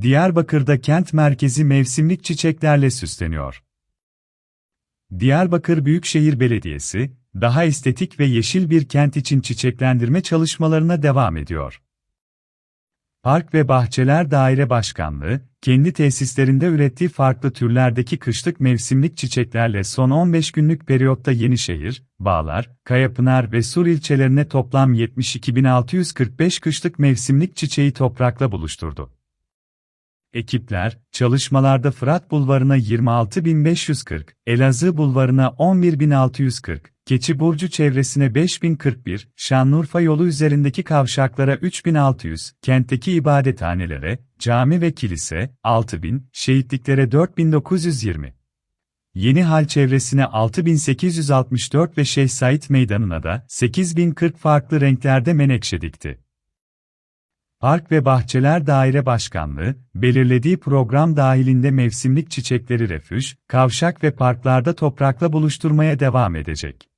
Diyarbakır'da kent merkezi mevsimlik çiçeklerle süsleniyor. Diyarbakır Büyükşehir Belediyesi, daha estetik ve yeşil bir kent için çiçeklendirme çalışmalarına devam ediyor. Park ve Bahçeler Daire Başkanlığı, kendi tesislerinde ürettiği farklı türlerdeki kışlık mevsimlik çiçeklerle son 15 günlük periyotta Yenişehir, Bağlar, Kayapınar ve Sur ilçelerine toplam 72.645 kışlık mevsimlik çiçeği toprakla buluşturdu. Ekipler, çalışmalarda Fırat Bulvarı'na 26.540, Elazığ Bulvarı'na 11.640, Keçiburcu çevresine 5041, Şanlıurfa yolu üzerindeki kavşaklara 3600, kentteki ibadethanelere, cami ve kilise, 6000, şehitliklere 4920. Yeni Hal çevresine 6864 ve Şeyh Said Meydanı'na da 8040 farklı renklerde menekşe dikti. Park ve Bahçeler Daire Başkanlığı, belirlediği program dahilinde mevsimlik çiçekleri refüj, kavşak ve parklarda toprakla buluşturmaya devam edecek.